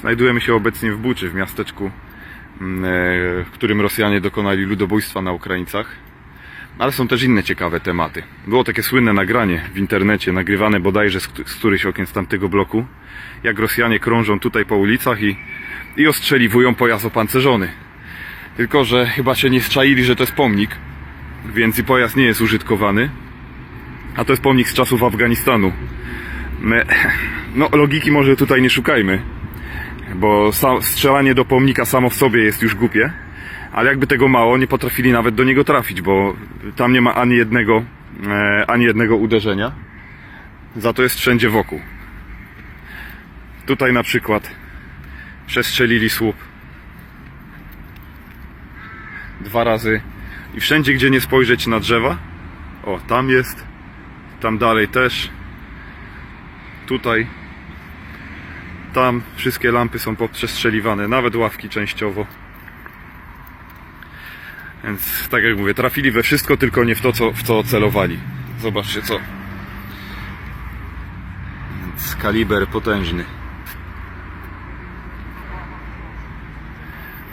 Znajdujemy się obecnie w Buczy, w miasteczku, mm, e, w którym Rosjanie dokonali ludobójstwa na Ukraińcach. Ale są też inne ciekawe tematy. Było takie słynne nagranie w internecie, nagrywane bodajże z, któ- z którychś okien z tamtego bloku, jak Rosjanie krążą tutaj po ulicach i, i ostrzeliwują pojazd opancerzony. Tylko, że chyba się nie zczaili, że to jest pomnik, więc i pojazd nie jest użytkowany. A to jest pomnik z czasów Afganistanu. My, no, logiki może tutaj nie szukajmy, bo strzelanie do pomnika samo w sobie jest już głupie, ale jakby tego mało, nie potrafili nawet do niego trafić, bo tam nie ma ani jednego, e, ani jednego uderzenia. Za to jest wszędzie wokół. Tutaj na przykład przestrzelili słup dwa razy i wszędzie, gdzie nie spojrzeć na drzewa, o, tam jest, tam dalej też, tutaj, tam wszystkie lampy są poprzestrzeliwane, nawet ławki częściowo. Więc tak jak mówię, trafili we wszystko, tylko nie w to, co, w co celowali. Zobaczcie co. Więc kaliber potężny.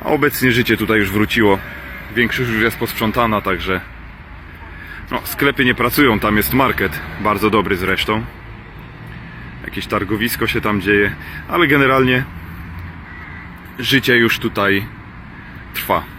A obecnie życie tutaj już wróciło. Większość już jest posprzątana, także no, sklepy nie pracują, tam jest market, bardzo dobry zresztą. Jakieś targowisko się tam dzieje, ale generalnie życie już tutaj trwa.